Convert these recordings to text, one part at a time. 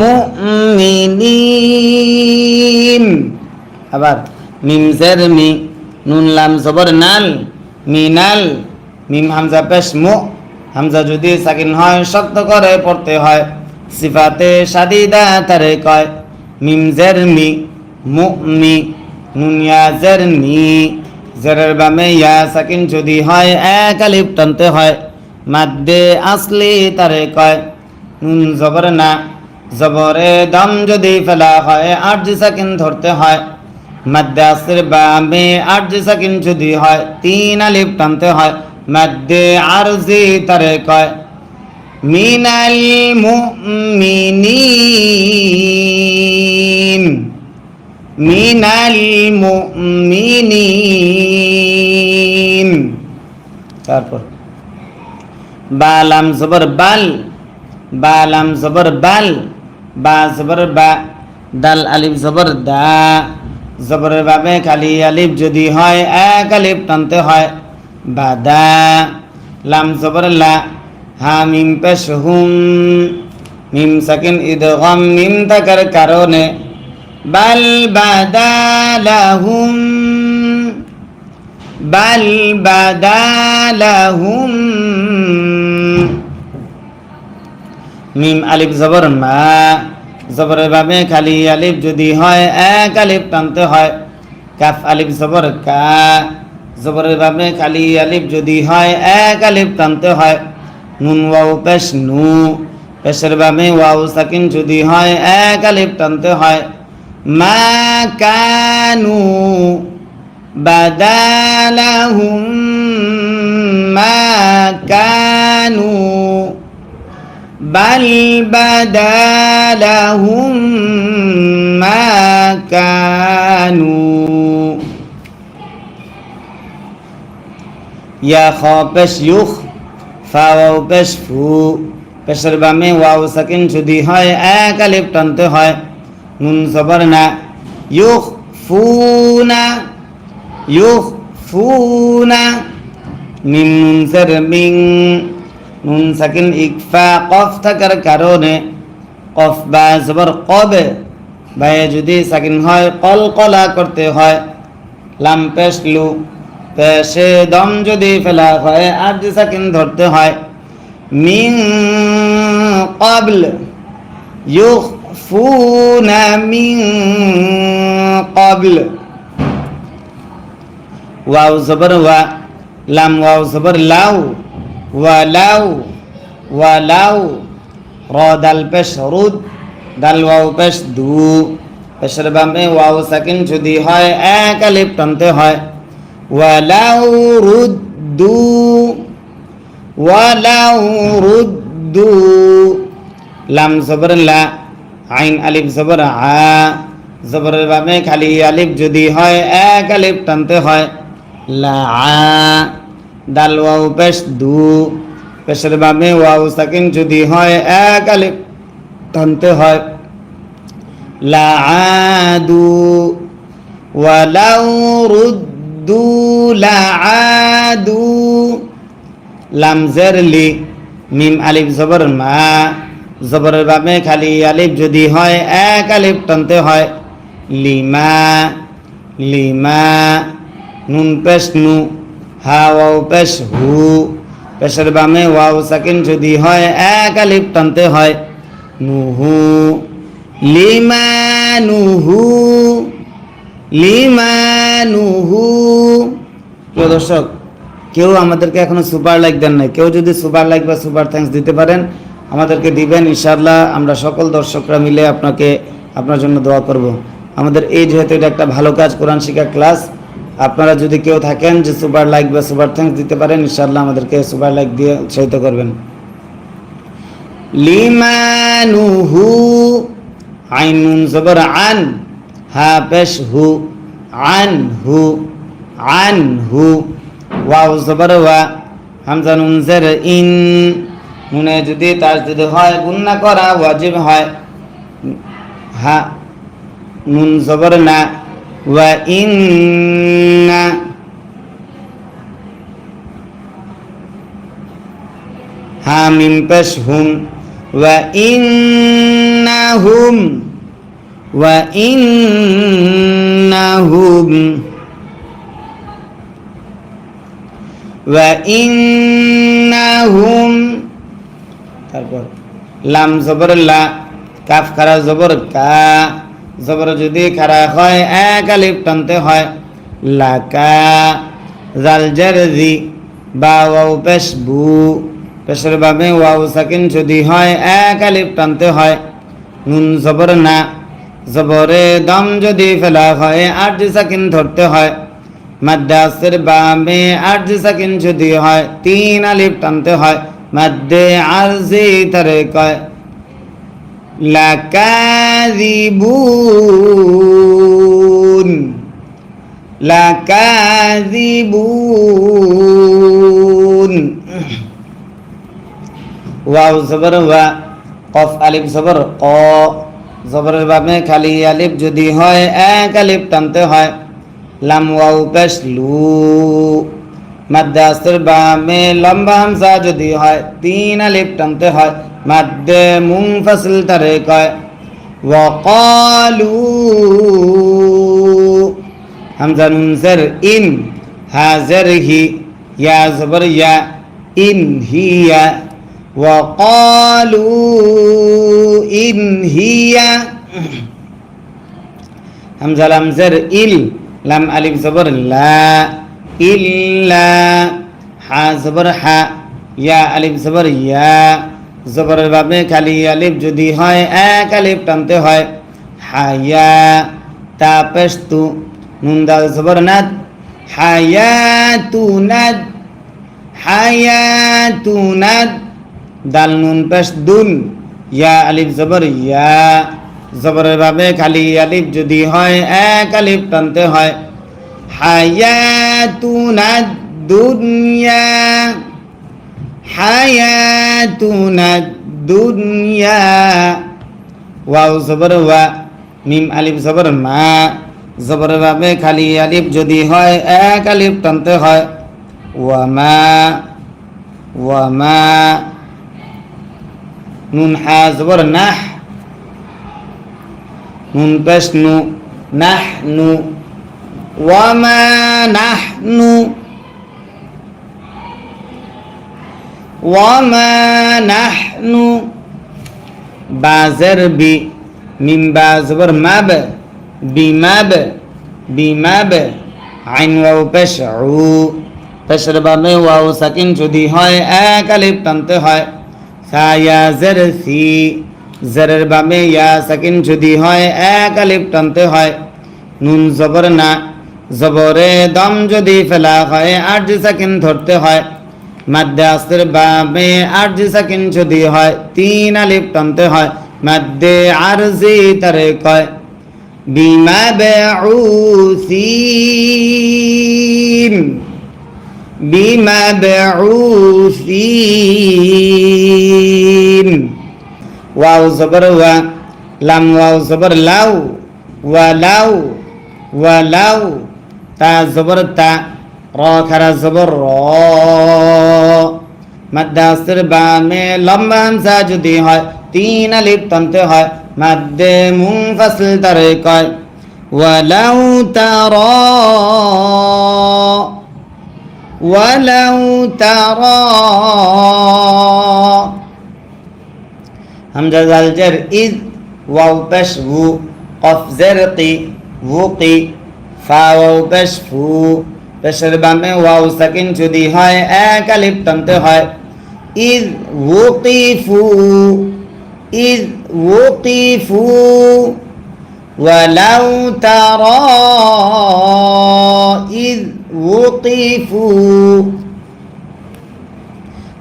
মুমিনিন। আবার মিম জের মি, নুন, লাম, জবর, নাল মিনাল মিম হামজা, পেশ, মু। হামজা যদি সাকিন হয়, শক্ত করে পড়তে হয়। সিফাতে সাদিদা তারে কয়, মিম জের মি মু মি নুন ইয়া জের নি জেরের বামে ইয়া সাকিন যদি হয়, এক আলিফ টানতে হয়। মাদ্দে আসলি তারে কয়, নুন, জবর, না। জবরে দম যদি ফেলা হয়, আট সাকিন ধরতে হয়। মাদ্দে আসর বামে আট সাকিন যদি হয়, তিন আলিফ টানতে হয়। মাদ্দে আরজি তারে কয় মিনাল মুমিনিন। মিনাল মুমিনিন। তারপর, বালাম জবর বাল, বালাম জবর বাল। বা, জবর বা, দাল, আলিফ, জবর, দা। জবরের বাবে কালি, আলিফ যদি হয়, এক আলিফ টানতে হয়। বা, দা। লাম, জবর, লা। হা, মিম, পেশ, হুম। মিম, সাকিন ইদগম মিম, থাকার কারণে। বাল বাদা লাহুম বাল বাদা লাহুম মিম আলিফ জবর মা। জবরের ভাবে খালি আলিফ যদি হয়, এক আলিফ টানতে হয়। কাফ আলিফ জবর কা। জবরের ভাবে খালি আলিফ যদি হয়, এক আলিফ টানতে হয়। নুন ওয়াও পেশ নু। পেশের ভাবে ওয়াও সাকিন যদি হয়, এক আলিফ টানতে হয়। মা কানু বাদালাহুম মা কানু بل بدا لهم ما كانوا يا خابش يخ ফাওয়াও পেশ ফু পেশের বামে ওয়াও সাকিন যদি হয় এক আলিফ টানতে হয় নুন জবর না ইউখ ফুনা ইউখ ফুনা মিম নুন জের মিং নুন সাকিন ইকফা, কফ থাকার কারণে কফ বা জবর কবে বায়ে যদি সাকিন হয় কল কলা করতে হয়, লাম পেশ লু পেশে দম যদি ফেলা হয়, আর যে সাকিন ধরতে হয়, মিন কবল ইউখফুনা মিন কবল ওয়াও জবর ওয়া, লাম ওয়াও জবর লাউ। ওয়ালাউ ওয়ালাউ, র দাল পেশ রুদ, দাল ওয়াও পেশ দু। পেশের বামে ওয়াও সাকিন যদি হয়, এক আলিফ টানতে হয়। ওয়ালাউ রুদ্দু ওয়ালাউ রুদ্দু লাম জবর লা, আইন আলিফ জবর আ। জবরের বামে খালি আলিফ যদি হয়, এক আলিফ টানতে হয়। লা দাল ওয়াও পেশ দু। পেশের বামে ওয়াও সাকিন যদি হয় এক আলিফ টানতে হয় লা আদু ওয়ালাউ রুদ্দু লা আদু। লাম লি, মিম আলিফ জবর মা। জবরের বামে খালি আলিফ যদি হয় এক আলিফ টানতে হয় লিমা লিমা, নুন পেশ নু। হা পেশ হু। পেশের বামে ওয়াও সাকিন যদি হয়, এক টানতে হয়। নুহু, লিমা নুহু লিমা নুহু। প্রিয় দর্শক, কেউ আমাদেরকে এখনও সুপার লাইক দেন নাই। কেউ যদি সুপার লাইক বা সুপার থ্যাঙ্কস দিতে পারেন, আমাদেরকে দিবেন, ইনশাআল্লাহ আমরা সকল দর্শকরা মিলে আপনাকে, আপনার জন্য দোয়া করব। আমাদের এই যেহেতু এটা একটা ভালো কাজ, কোরআন শিক্ষা ক্লাস আপনারা যদি কেউ থাকেন যে সুপার লাইক বা সুপার থ্যাঙ্কস দিতে পারেন, ইনশাআল্লাহ আমাদেরকে সুপার লাইক দিয়ে উৎসাহিত করবেন। লিমানুহু আইনুন জবর আন হা পেশ হু, আন হু আন হু, ওয়াও জবর ওয়া, হামজা নুন জের ইন, নুনে যদি তার যদি হয়, গুন্না করা, ওয়াজিব হয়, হা, নুন জবর না ওয়া ইন্না হা মিম পেশ হুম ওয়া ইন্নাহু وإنهم وإنهم তারপর লাম জবর লা কাফ খারা জবর কা জবর যদি খারা হয়, এক আলিফ টানতে হয়। লাকা জাল জারজি বা ওয়াও পেশ বু। পেশের বাবে ওয়াও সাকিন যদি হয়, এক আলিফ টানতে হয়। নুন জবর না। জবরে দম যদি ফেলা হয় আট সাকিন ধরতে হয়। মাদ্দাসের বামে আট সাকিন যদি হয়, তিন আলিফ টানতে হয়। মাদ্দে আরজি তারে কয় লাকাযিবুন। লাকাযিবুন। ওয়াও, জবর ওয়া কফ, আলিফ, জবর। ক জবরের বামে খালি আলিফ যদি হয়, এক আলিফ টানতে হয়। লাম, ওয়াও, পেশ, লু। মাদ্দাসের বামে লম্বা হামজা যদি হয়, তিন আলিফ টানতে হয়। مد منفصل طریقہ وقالو حمزہ نون زر ان حاضر ہی یا زبر یا ان ہی یا وقالو ان ہی یا حمزہ لام زر ال لام الف زبر لا الا حا زبر حا یا الف زبر یا জবরের বাবে খালি আলিফ যদি হয়, এক আলিফ টানতে হয়। হায়া তা পেস্তু নুন দাল জবর নাদ। হায়াতু নাদ। হায়াতু নাদ। দাল নুন পেশ দুন। ইয়া আলিফ জবর, ইয়া। জবরের ভাবে খালি আলিফ যদি হয়, এক আলিফ টানতে হয়। হায়াতুনা দুনিয়া। হায়াতুনা দুনিয়া। ওয়াও, জবর ওয়া, মিম আলিফ, জবর মা। জবরের ভাবে খালি আলিফ যদি হয়, এক আলিফ টানতে হয়। ওয়ামা নুন হা, জবর নাহ। নুন পেশ নু, নাহ নু। ওয়ামা নাহ নু। বি মিম বা জবর মাব বিমাব বিমাব আইন ওয়াও পেশ উ পেশের বাবে ওয়াও সাকিন যদি হয়, এক আলিফ হয়। সায়া জের সি জেরের বামে ইয়া সাকিন যদি হয়, এক আলিফ হয়। নুন জবর না, জবরে দম যদি ফেলা হয়, আট সাকিন ধরতে হয়। মাদ্রাসের বাবে আরজি সাকিন যদি হয়, তিন আলিফ টানতে হয়, মাদ্দে আরজি তারে কয় বিমা বেউসিম বিমা বেউসিম। ওয়াও জবর ওয়া, লাম ওয়াও জবর লাউ, ওয়া লাউ ওয়া লাউ, তা জবর তা। খারা জবর র মাদ্দাসের বামে লম্বা হামজা যদি হয় তিন আলিফ টানতে হয় মাদ্দে মুনফাসিল তারে কয় ওয়ালাউ তারা ولو ترى همزة الجر إذ واو بش وو قف زرقي وقي فا واو بش فو পেশের বামে ওয়াও সাকিন যদি হয় এক আলিফ টানতে হয় ইদ ওকিফু ইদ ওকিফু ولو ترى إذ وقفوا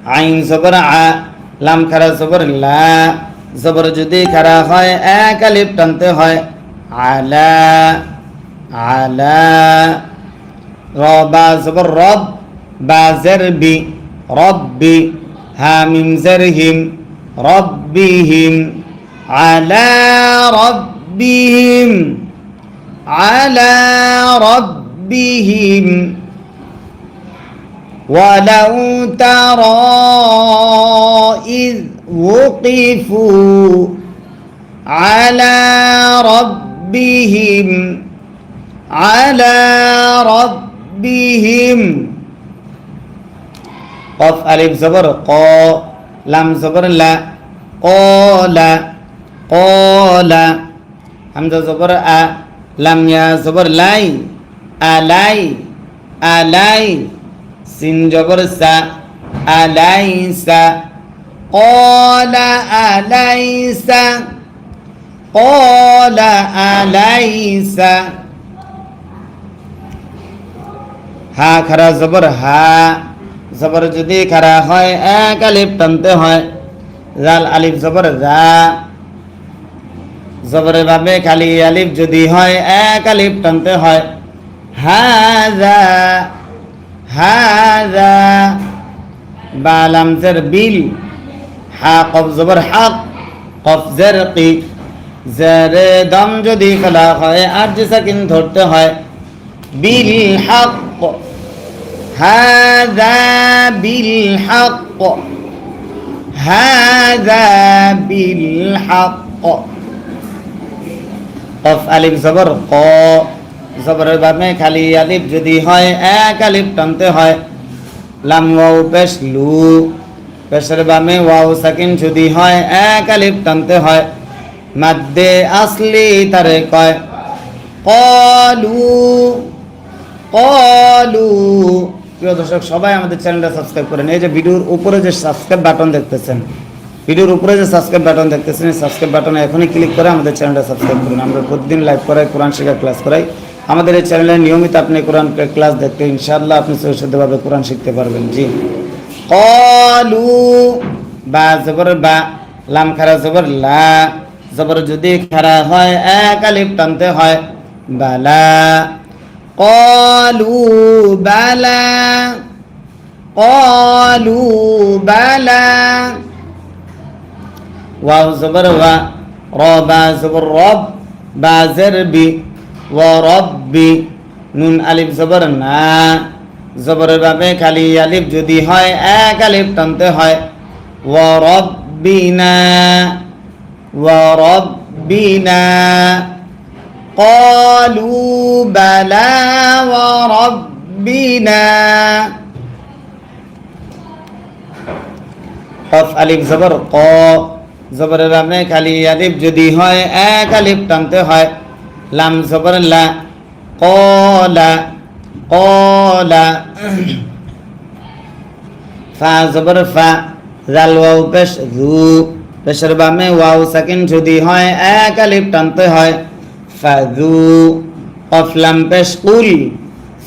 আইন জবর আ লাম খারা জবর লা জবর যদি খারা হয় এক আলিফ টানতে হয় আলা আলা را با زبر رب ربي هامم زرهم ربهم على ربهم على ربهم ولو ترى إذ وقفوا على ربهم على ربهم বিহিম কফ আলিফ জবর ক লাম জবর লা কলা কলা হামজা জবর আ লাম ইয়া জবর লাই আলাই আলাই সিন জবর সা আলাইসা কলা আলাইসা আলাই সা হা খারা জবর, হা জবর যদি খারা হয়, এক আলিফ টানতে হয়। জাল, আলিফ জবর যা জবরের ভাবে খালি আলিফ যদি হয়, এক আলিফ টানতে হয়। হাজা হাজা বা লামজের বিল। হা, কফ জবর, হাক। কফ জের কি? জেরে দম যদি ফেলা হয় আর যে সাকিন ধরতে হয়। বিল, হাক। হাক হাজা বিল হাক কফ আলিফ জবর ক জবরের বামে খালি আলিফ যদি হয় এক আলিফ টানতে হয়। লাম ওয়াও পেশ লু। পেশের বামে ওয়াও সাকিন যদি হয় এক আলিফ টানতে হয়। মাদ্দে আসলি তারে কয়, কলু কলু। প্রিয় দর্শক, সবাই আমাদের চ্যানেলটা সাবস্ক্রাইব করেন। এই যে ভিডিওর উপরে যে সাবস্ক্রাইব বাটন দেখতেছেন, ভিডিওর উপরে যে সাবস্ক্রাইব বাটন দেখতেছেন সাবস্ক্রাইব বাটনে এখনই ক্লিক করে আমাদের চ্যানেলটা সাবস্ক্রাইব করুন। আমরা প্রতিদিন লাইভ করাই কোরআন শেখার ক্লাস করাই। আমাদের এই চ্যানেলে নিয়মিত আপনি কোরআন ক্লাস দেখতে, ইনশাআল্লাহ আপনি সৈশুদ্ধভাবে কোরআন শিখতে পারবেন। জি। কলু, বা, জবর, বা, লাম, খারা, জবর, লা। জবর যদি খারা হয়, এক আলিফ টানতে হয়, বালা। বালা কলু বালা ওয়াও জবর ওয়া র বা জবর রব বা জের বি ও রব্বি নুন আলিফ জবর না জবরের ভাবে খালি আলিফ যদি হয় এক আলিফ টানতে হয় ও রব্বিনা ও রব্বিনা قالوا بلى وربنا কফ আলিফ জবর ক জবরের আপনি খালি আলিফ যদি হয় এক আলিফ টানতে হয় লাম জবর লা কলা কলা ফা জবর ফা জাল ওয়াও পেশ জু পেশের বামে ওয়াও সাকিন যদি হয় এক আলিফ টানতে হয় ফাদু قف لم پیش قل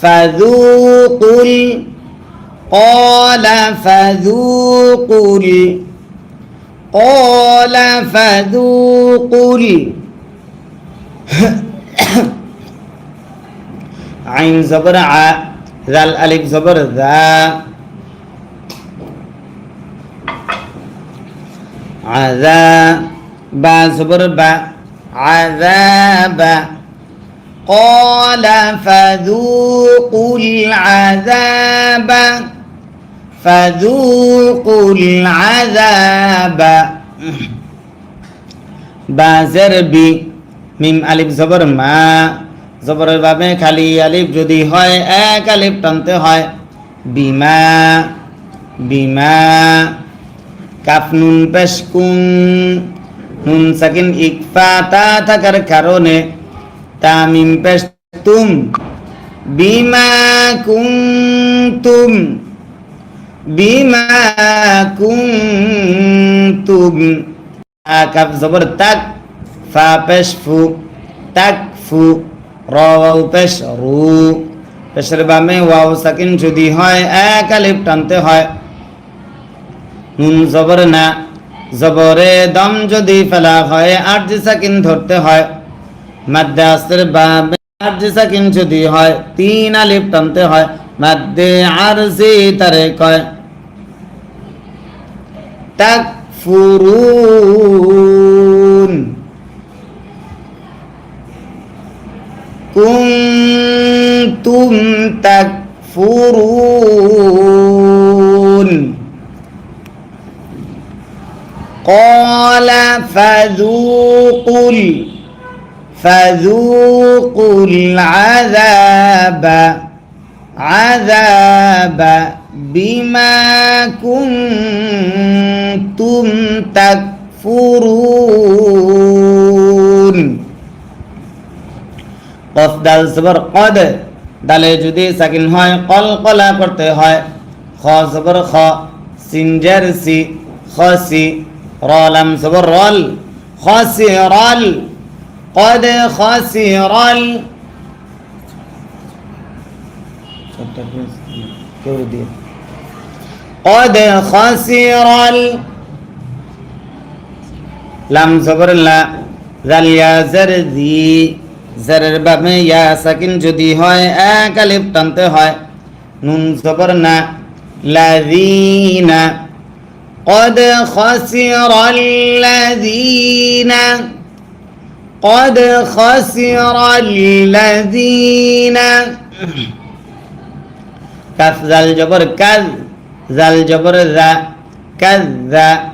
فذوقوا قال فذوقوا قال فذوقوا عين زبر ع ذا الالف زبر ذا عذا با زبر با عذاب قال فذوقوا العذاب فذوقوا العذاب বাজের বি মিম আলিফ জবর মা জবরের ভাবে খালি আলিফ যদি হয় এক আলিফ টানতে হয় বিমা বিমা কাফ নুন পেশ কুন নুন সাকিন ইকফা তা থাকার কারণে তামিম পেশ তুম বিমা কুন্তুম বিমা কুন্তুম। কাফ জবর তাক, ফা পেশ ফু তাক ফু র পেশ রু পেশের বামে ওয়াও সাকিন যদি হয়, এক আলিফ টানতে হয়। নুন জবর না। জবরে দম যদি ফেলা হয়, আট সাকিন ধরতে হয়। মাদ্দে আসর বাবে আর যে সাকিন যদি হয়, তিন আলিফ টানতে হয়। মাদ্দে আর যে তারে কয়, তাকফুরুন। কুনতুম তাকফুরুন। قال فذوقوا ال- فذوقوا العذاب عذاب بما كنتم تكفرون কফ দাল জবর কদ দালে যদি সাকিন হয় কল কলা করতে হয় খ জবর খ সিনজার সি খসি রলাম জবর রল খসি রল কদ খসি রল قد خسر ال- লাম জবর লা জাল ইয়া জার জি জারের বাবে ইয়া সাকিন যদি হয় এক আলিফ টানতে হয় নুন জবর না লাযিনা قد خسر الذين قد خسر الذين كف ذا الجبر كذ ذا الجبر ذا كذا